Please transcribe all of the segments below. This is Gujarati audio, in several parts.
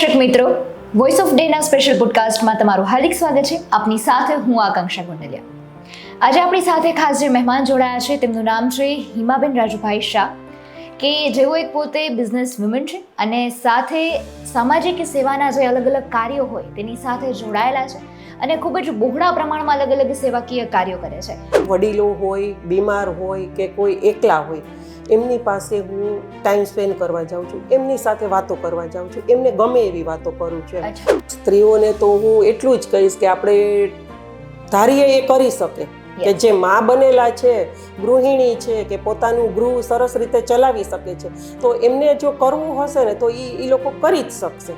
દર્શક મિત્રો વોઇસ ઓફ ડેના સ્પેશિયલ પોડકાસ્ટમાં તમારું હાર્દિક સ્વાગત છે. આપની સાથે હું આકાંક્ષા ગુંડલિયા આજે આપણી સાથે ખાસ જે મહેમાન જોડાયા છે, તેમનું નામ છે હિમાબેન રાજુભાઈ શાહ, કે જેઓ એક પોતે બિઝનેસ વુમન છે અને સાથે સામાજિક સેવાના જે અલગ અલગ કાર્યો હોય તેની સાથે જોડાયેલા છે અને ખૂબ જ બહોળા પ્રમાણમાં અલગ અલગ સેવાકીય કાર્યો કરે છે. વડીલો હોય, બીમાર હોય કે કોઈ એકલા હોય એમની પાસે હું ટાઈમ સ્પેન્ડ કરવા જાઉં છું એમની સાથે વાતો કરવા જાઉં છું એમને ગમે એવી વાતો કરું છું સ્ત્રીઓને તો હું એટલું જ કહીશ કે આપણે ધારીએ એ કરી શકે કે જે મા બનેલા છે ગૃહિણી છે કે પોતાનું ગૃહ સરસ રીતે ચલાવી શકે છે તો એમને જો કરવું હશે ને તો એ લોકો કરી જ શકશે.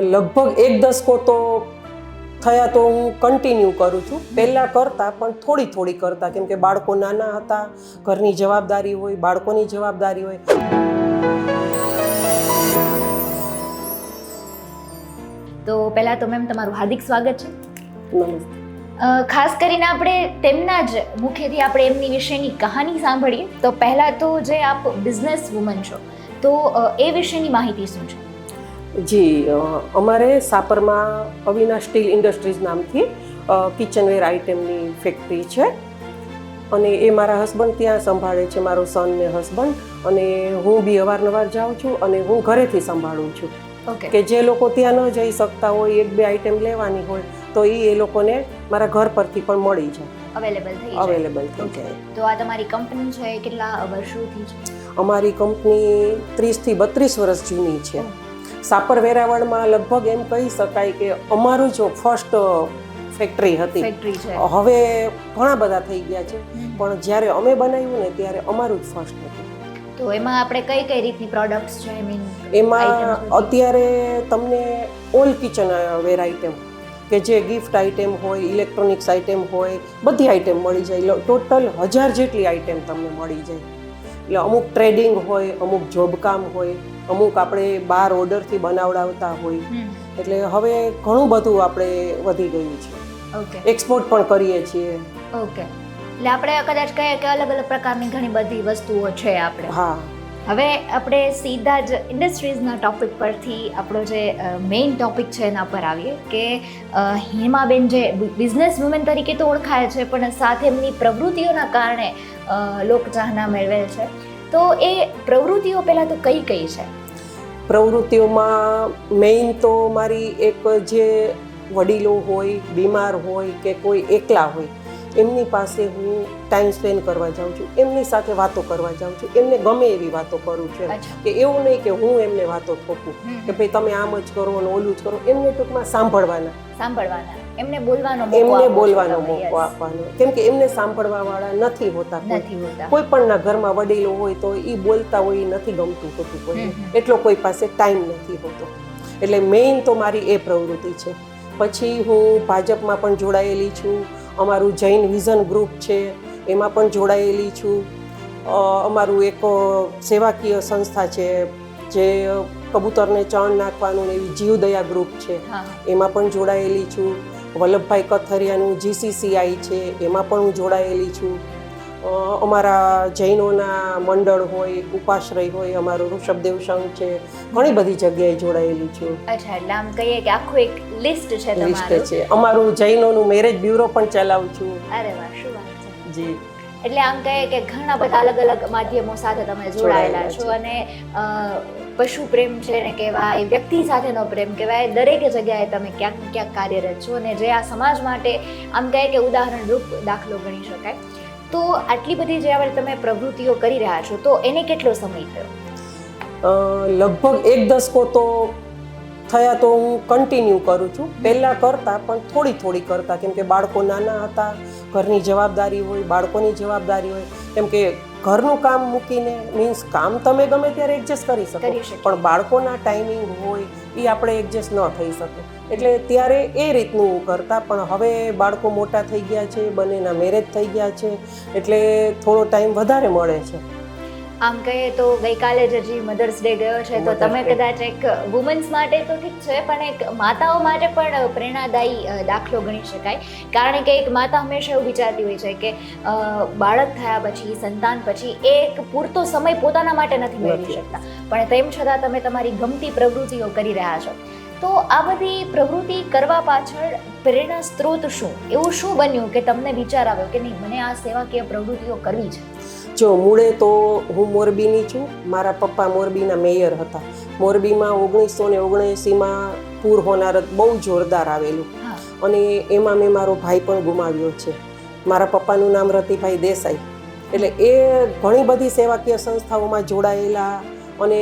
લગભગ એક દસકો તો થયા તો હું કન્ટિન્યુ કરું છું. પહેલાં કરતાં પણ થોડી થોડી કરતા. કેમ કે બાળકો નાના હતા ઘરની જવાબદારી હોય બાળકોની જવાબદારી હોય. તો પહેલાં તો મેમ તમારું હાર્દિક સ્વાગત છે. ખાસ કરીને આપણે તેમના જ મુખેથી આપણે એમની વિશેની કહાની સાંભળીએ. તો પહેલાં તો જે આપ બિઝનેસ વુમન છો તો એ વિશેની માહિતી શું છે? જી અમારે સાપરમાં અવિનાશ સ્ટીલ ઇન્ડસ્ટ્રીઝ નામથી કિચનવેર આઇટમની ફેક્ટરી છે. અને એ મારા હસબન્ડ ત્યાં સંભાળે છે મારો સન ને હસબન્ડ અને હું બી અવારનવાર જાઉં છું અને હું ઘરેથી સંભાળું છું. કે જે લોકો ત્યાં ન જઈ શકતા હોય એક બે આઇટમ લેવાની હોય તો એ એ લોકોને મારા ઘર પરથી પણ મળી જાય. અવેલેબલ થઈ જાય. અવેલેબલ થઈ જાય. તો આ તમારી કંપની છે કેટલા વર્ષોથી છે? અમારી કંપની ત્રીસથી બત્રીસ વર્ષ જૂની છે. સાપર વેરાવળમાં લગભગ એમ કહી શકાય કે અમારું જો ફર્સ્ટ ફેક્ટરી હતી. હવે ઘણા બધા થઈ ગયા છે. પણ જ્યારે અમે બનાવ્યું ને ત્યારે અમારું જ ફર્સ્ટ હતું. તો એમાં આપણે કઈ કઈ રીતની પ્રોડક્ટ્સ છે? આઈ મીન એમાં અત્યારે તમને ઓલ કિચન વેર આઇટમ કે જે ગિફ્ટ આઇટમ હોય ઇલેક્ટ્રોનિક્સ આઇટમ હોય બધી આઇટમ મળી જાય. ટોટલ હજાર જેટલી આઇટમ તમને મળી જાય. એટલે અમુક ટ્રેડિંગ હોય અમુક જોબકામ હોય. અમુક આપણે બાર ઓર્ડરથી બનાવડાવતા હોય. એટલે હવે ઘણું બધું આપણે વધી ગયું છે. ઓકે. એક્સપોર્ટ પણ કરીએ છીએ. ઓકે. એટલે આપણે કદાચ કહીએ કે અલગ અલગ પ્રકારની ઘણી બધી વસ્તુઓ છે આપણે. હા. હવે આપણે સીધા જ ઇન્ડસ્ટ્રીઝના ટોપિક પરથી આપણો જે મેઇન ટોપિક છે એના પર આવીએ કે હેમાબેન જે બિઝનેસ વુમેન તરીકે તો ઓળખાય છે પણ સાથે એમની પ્રવૃત્તિઓના કારણે લોકચાહના મેળવે છે. તો એ પ્રવૃત્તિઓ પહેલાં તો કઈ કઈ છે? પ્રવૃત્તિઓમાં મેઇન તો મારી એક જે વડીલો હોય બીમાર હોય કે કોઈ એકલા હોય એમની પાસે હું ટાઈમ સ્પેન્ડ કરવા જાઉં છું. એમની સાથે વાતો કરવા જાઉં છું. એમને ગમે એવી વાતો કરું છું કે એવું નહીં કે હું એમને વાતો થોપું કે ભાઈ તમે આમ જ કરો અને ઓલું જ કરો. એમને ટૂંકમાં સાંભળવાના. સાંભળવાના. એમને બોલવાનો મોકો એમને બોલવાનો મોકો આપવાનો. કેમ કે એમને સાંભળવા વાળા નથી હોતા. નથી હોતા. કોઈ પણના ઘરમાં વડીલો હોય તો એ બોલતા હોય એ નથી ગમતું હોતું કોઈ. એટલો કોઈ પાસે ટાઈમ નથી હોતો. એટલે મેઇન તો મારી એ પ્રવૃત્તિ છે. પછી હું ભાજપમાં પણ જોડાયેલી છું. અમારું જૈન વિઝન ગ્રુપ છે એમાં પણ જોડાયેલી છું. અમારું એક સેવાકીય સંસ્થા છે જે કબૂતરને ચણ નાખવાનું ને એવી જીવદયા ગ્રુપ છે. એમાં પણ જોડાયેલી છું. વલ્લભભાઈ કથરિયાનું જીસીસીઆઈ છે એમાં પણ હું જોડાયેલી છું. અમારા જૈનોના મંડળ હોય ઉપાશ્રય હોય અમારો ઋષભદેવ સંઘ છે ઘણી બધી જગ્યાએ જોડાયેલી છું. અચ્છા એટલે આમ કહીએ કે આખું એક લિસ્ટ છે લિસ્ટ છે. અમારું જૈનોનું મેરેજ બ્યુરો પણ ચલાવું છું. અરે વાહ શું વાત છે. જી. એટલે આમ કહે કે ઘણા બધા અલગ અલગ માધ્યમો સાથે તમે જોડાયેલા છો અને પશુ પ્રેમ છે એને કહેવાય, વ્યક્તિ સાથેનો પ્રેમ કહેવાય, દરેક જગ્યાએ તમે ક્યાંક ક્યાંક કાર્યરત છો અને જે આ સમાજ માટે આમ કહે કે ઉદાહરણરૂપ દાખલો ગણી શકાય. તો આટલી બધી જે આપણે તમે પ્રવૃત્તિઓ કરી રહ્યા છો, તો એને કેટલો સમય થયો? લગભગ એક દસકો તો થયા તો હું કન્ટિન્યુ કરું છું. પહેલાં કરતાં પણ થોડી થોડી કરતા. કેમ કે બાળકો નાના હતા ઘરની જવાબદારી હોય બાળકોની જવાબદારી હોય. કેમ કે ઘરનું કામ મૂકીને મીન્સ કામ તમે ગમે ત્યારે એડજસ્ટ કરી શકો. પણ બાળકોના ટાઈમિંગ હોય એ આપણે એડજસ્ટ ન થઈ શકે. એટલે ત્યારે એ રીતનું કરતા. પણ હવે બાળકો મોટા થઈ ગયા છે બંનેના મેરેજ થઈ ગયા છે. એટલે થોડો ટાઈમ વધારે મળે છે. આમ કહીએ તો ગઈકાલે જ હજી મધર્સ ડે ગયો છે તો તમે કદાચ એક વુમન્સ માટે તો ઠીક છે પણ એક માતાઓ માટે પણ પ્રેરણાદાયી દાખલો ગણી શકાય. કારણ કે એક માતા હંમેશા એવું વિચારતી હોય છે કે બાળક થયા પછી સંતાન પછી એ એક પૂરતો સમય પોતાના માટે નથી મેળવી શકતા. પણ તેમ છતાં તમે તમારી ગમતી પ્રવૃત્તિઓ કરી રહ્યા છો. તો આ બધી પ્રવૃત્તિ કરવા પાછળ પ્રેરણા સ્ત્રોત શું? એવું શું બન્યું કે તમને વિચાર આવ્યો કે નહીં મને આ સેવાકીય પ્રવૃત્તિઓ કરવી છે? જો મૂળે તો હું મોરબીની છું. મારા પપ્પા મોરબીના મેયર હતા. મોરબીમાં ઓગણીસો ને ઓગણએંસીમાં પૂર હોનારત બહુ જોરદાર આવેલું. અને એમાં મેં મારો ભાઈ પણ ગુમાવ્યો છે. મારા પપ્પાનું નામ રતિભાઈ દેસાઈ. એટલે એ ઘણી બધી સેવાકીય સંસ્થાઓમાં જોડાયેલા અને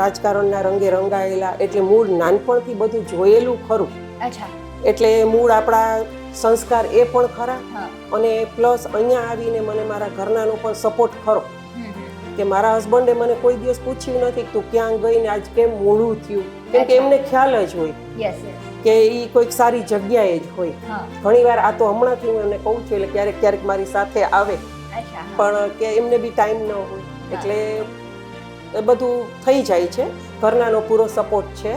રાજકારણના રંગે રંગાયેલા. એટલે મૂળ નાનપણથી બધું જોયેલું ખરું. એટલે મૂળ આપણા સંસ્કાર એ પણ ખરા અને પ્લસ અહીંયા આવીને મને મારા ઘરનાનો પણ સપોર્ટ ખરો. કે મારા હસબન્ડે મને કોઈ દિવસ પૂછ્યું નથી તું ક્યાં ગઈ ને આજ કેમ મોડું થયું? કેમ કે એમને ખ્યાલ જ હોય કે એ કોઈક સારી જગ્યાએ જ હોય. ઘણીવાર આ તો હમણાંથી હું એમને કહું છું એટલે ક્યારેક ક્યારેક મારી સાથે આવે. પણ કે એમને બી ટાઈમ ન હોય. એટલે એ બધું થઈ જાય છે. ઘરનાનો પૂરો સપોર્ટ છે.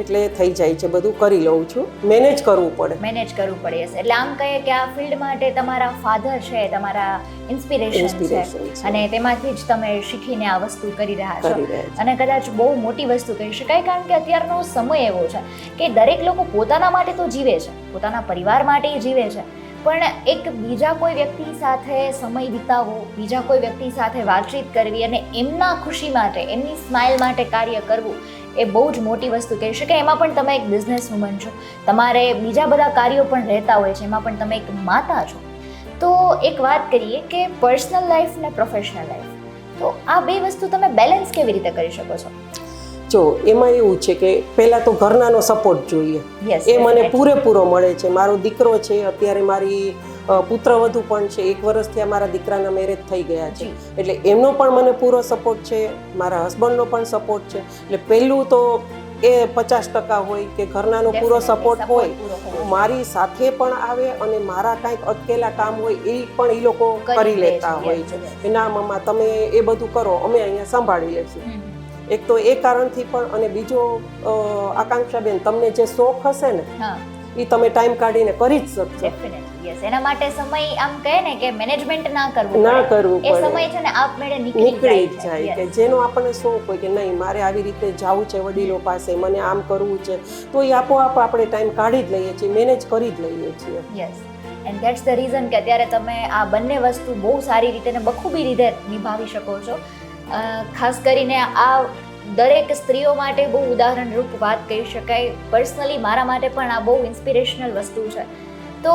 એટલે થઈ જાય છે બધું કરી લઉં છું. મેનેજ કરવું પડે. મેનેજ કરવું પડે એટલે આમ કહે કે આ ફિલ્ડ માટે તમારા ફાધર છે તમારા ઇન્સ્પિરેશન છે. અને તેમાંથી જ તમે શીખીને આ વસ્તુ કરી રહ્યા છો. અને કદાચ બહુ મોટી વસ્તુ કહી શકાય કારણ કે અત્યારનો સમય એવો છે કે દરેક લોકો પોતાના માટે તો જીવે છે પોતાના પરિવાર માટે જીવે છે. પણ એક બીજા કોઈ વ્યક્તિ સાથે સમય વિતાવવો બીજા કોઈ વ્યક્તિ સાથે વાતચીત કરવી અને એમના ખુશી માટે એમની સ્માઇલ માટે કાર્ય કરવું એ બહુ જ મોટી વસ્તુ કહી શકાય. એમાં પણ તમે એક બિઝનેસ વુમન છો. તમારે બીજા બધા કાર્યો પણ રહેતા હોય છે. એમાં પણ તમે એક માતા છો. તો એક વાત કરીએ કે પર્સનલ લાઈફ ને પ્રોફેશનલ લાઈફ તો આ બે વસ્તુ તમે બેલેન્સ કેવી રીતે કરી શકો છો? જો એમાં એવું છે કે પહેલાં તો ઘરનાનો સપોર્ટ જોઈએ. એ મને પૂરેપૂરો મળે છે. મારો દીકરો છે અત્યારે મારી પુત્રવધુ પણ છે. એક વર્ષથી અમારા મારા દીકરાના મેરેજ થઈ ગયા છે. એટલે એમનો પણ મને પૂરો સપોર્ટ છે. મારા હસબન્ડનો પણ સપોર્ટ છે. એટલે પહેલું તો એ પચાસ ટકા હોય કે ઘરનાનો પૂરો સપોર્ટ હોય મારી સાથે પણ આવે અને મારા કાંઈક અટકેલા કામ હોય એ પણ એ લોકો કરી લેતા હોય છે. કે ના મમ્મા તમે એ બધું કરો અમે અહીંયા સંભાળી લેશું. એક તો એ કારણથી પણ અને બીજો આકાંક્ષાબેન તમને જે શોખ હશે ને એ તમે ટાઈમ કાઢીને કરી જ શકશો. યસ એના માટે સમય આમ કહે ને કે મેનેજમેન્ટ ના કરવું ના કરવું એ સમય છે ને આપમેળે નીકળી નીકળી જાય કે જેનો આપણને શોખ હોય કે નહીં મારે આવી રીતે જવું છે વડીલો પાસે મને આમ કરવું છે તો એ આપોઆપ આપણે ટાઈમ કાઢી જ લઈએ છીએ મેનેજ કરી જ લઈએ છીએ. Yes and that's the reason કે અત્યારે તમે આ બંને વસ્તુ બહુ સારી રીતે ને બખૂબી રીતે નિભાવી શકો છો. ખાસ કરીને આ દરેક સ્ત્રીઓ માટે બહુ ઉદાહરણરૂપ વાત કહી શકાય. પર્સનલી મારા માટે પણ આ બહુ ઇન્સ્પિરેશનલ વસ્તુ છે. તો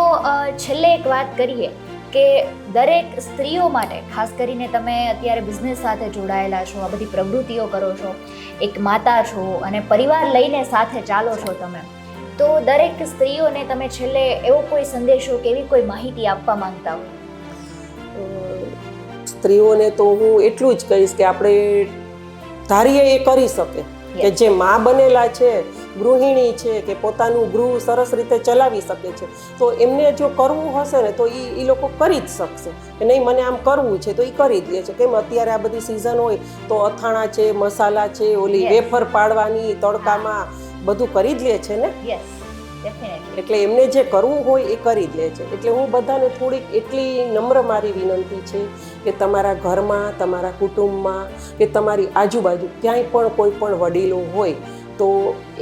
છેલ્લે એક વાત કરીએ કે દરેક સ્ત્રીઓ માટે, ખાસ કરીને તમે અત્યારે બિઝનેસ સાથે જોડાયેલા છો, આ બધી પ્રવૃત્તિઓ કરો છો, એક માતા છો અને પરિવાર લઈને સાથે ચાલો છો તમે, તો દરેક સ્ત્રીઓને તમે છેલ્લે એવો કોઈ સંદેશો કે એવી કોઈ માહિતી આપવા માંગતા હો? સ્ત્રીઓને તો હું એટલું જ કહીશ કે આપણે ધારીએ એ કરી શકે કે જે મા બનેલા છે ગૃહિણી છે કે પોતાનું ગૃહ સરસ રીતે ચલાવી શકે છે તો એમને જો કરવું હશે ને તો એ એ લોકો કરી જ શકશે. કે નહીં મને આમ કરવું છે તો એ કરી જ લે છે. કેમ? અત્યારે આ બધી સિઝન હોય તો અથાણા છે મસાલા છે ઓલી. વેફર પાડવાની તડકામાં બધું કરી જ લે છે ને? એટલે એમને જે કરવું હોય એ કરી જ લે છે. એટલે હું બધાને થોડીક એટલી નમ્ર મારી વિનંતી છે કે તમારા ઘરમાં તમારા કુટુંબમાં કે તમારી આજુબાજુ ક્યાંય પણ કોઈ પણ વડીલો હોય તો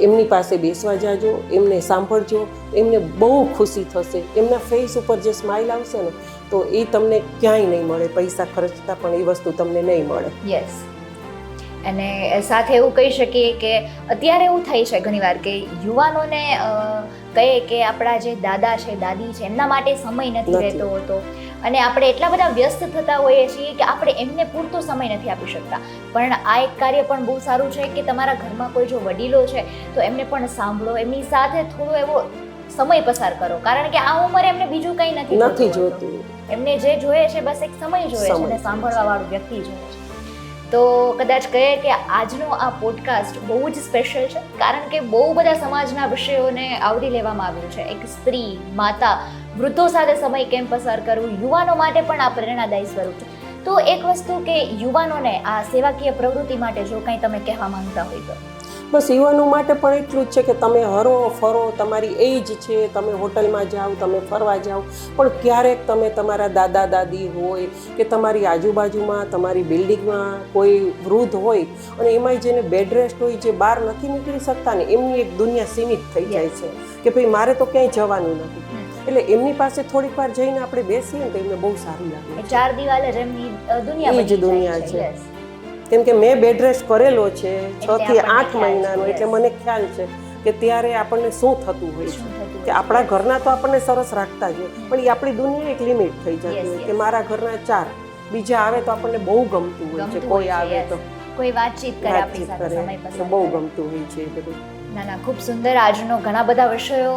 એમની પાસે બેસવા જાજો એમને સાંભળજો એમને બહુ ખુશી થશે. એમના ફેસ ઉપર જે સ્માઇલ આવશે ને તો એ તમને ક્યાંય નહીં મળે પૈસા ખર્ચતા પણ એ વસ્તુ તમને નહીં મળે. યસ અને સાથે એવું કહી શકીએ કે અત્યારે એવું થાય છે ઘણીવાર કે યુવાનોને કહે કહીએ કે આપણા જે દાદા છે દાદી છે એમના માટે સમય નથી. રહેતો હોતો. અને આપણે એટલા બધા વ્યસ્ત થતા હોઈએ છીએ કે આપણે એમને પૂરતો સમય નથી આપી શકતા. પણ આ એક કાર્ય પણ બહુ સારું છે કે તમારા ઘરમાં કોઈ જો વડીલો છે તો એમને પણ સાંભળો. એમની સાથે થોડો એવો સમય પસાર કરો. કારણ કે આ ઉંમરે એમને બીજું કંઈ નથી નથી જોતું એમને જે જોઈએ છે બસ એક સમય જોઈએ છે. અને સાંભળવા વાળું વ્યક્તિ જોઈએ છે. તો કદાચ કહે કે આજનો આ પોડકાસ્ટ બહુ જ સ્પેશિયલ છે, કારણ કે બહુ બધા સમાજના વિષયોને આવરી લેવામાં આવ્યું છે. એક સ્ત્રી, માતા, વૃદ્ધો સાથે સમય કેમ પસાર કરવું, યુવાનો માટે પણ આ પ્રેરણાદાયી સ્વરૂપ છે. તો એક વસ્તુ કે યુવાનોને આ સેવાકીય પ્રવૃત્તિ માટે જો કંઈ તમે કહેવા માંગતા હોય તો. બસ યુવાનો માટે પણ એટલું જ છે કે તમે હરો ફરો તમારી એજ છે તમે હોટલમાં જાઓ તમે ફરવા જાઓ પણ ક્યારેક તમે તમારા દાદા દાદી હોય કે તમારી આજુબાજુમાં તમારી બિલ્ડિંગમાં કોઈ વૃદ્ધ હોય અને એમાંય જેને બેડ રેસ્ટ હોય જે બહાર નથી નીકળી શકતા ને એમની એક દુનિયા સીમિત થઈ જાય છે કે ભાઈ મારે તો ક્યાંય જવાનું નથી. એટલે એમની પાસે થોડીક વાર જઈને આપણે બેસીએ ને તો એમને બહુ સારું લાગે. ચાર દિવાલે જ દુનિયા એ જ દુનિયા છે. કેમ કે મેં બેડ રેસ્ટ કરેલો છે છ થી આઠ મહિનાનો એટલે મને ખ્યાલ છે કે ત્યારે આપણને શું થતું હોય છે. કે આપણા ઘરના તો આપણને સરસ રાખતા જ હોય પણ એ આપણી દુનિયા એક લિમિટ થઈ જતી હોય કે મારા ઘરના ચાર બીજા આવે તો આપણને બહુ ગમતું હોય છે. કોઈ આવે તો. કોઈ વાતચીત કરે આપણી સાથે સમય પસાર બહુ ગમતું હોય છે બધું. ના ના ખૂબ સુંદર. આજનો ઘણા બધા વિષયો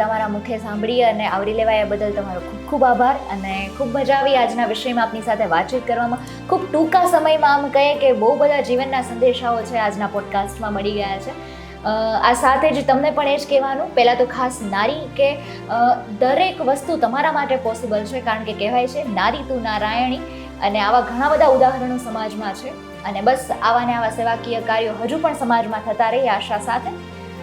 તમારા મુખે સાંભળી અને આવરી લેવાયા બદલ તમારો ખૂબ ખૂબ આભાર અને ખૂબ મજા આવી આજના વિષયમાં આપની સાથે વાતચીત કરવામાં. ખૂબ ટૂંકા સમયમાં આમ કહે કે બહુ બધા જીવનના સંદેશાઓ છે આજના પોડકાસ્ટમાં મળી ગયા છે. આ સાથે જ તમને પણ એ જ કહેવાનું. પહેલાં તો ખાસ નારી કે દરેક વસ્તુ તમારા માટે પોસિબલ છે કારણ કે કહેવાય છે નારી તું નારાયણી. અને આવા ઘણા બધા ઉદાહરણો સમાજમાં છે. અને બસ આવા ને આવા સેવાકીય કાર્યો હજુ પણ સમાજમાં થતા રહે આશા સાથે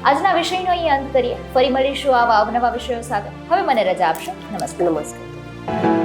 આજના વિષયનો અહીં અંત કરીએ. ફરી મળીશું આવા અવનવા વિષયો સાથે. હવે મને રજા આપશો. નમસ્કાર. નમસ્કાર.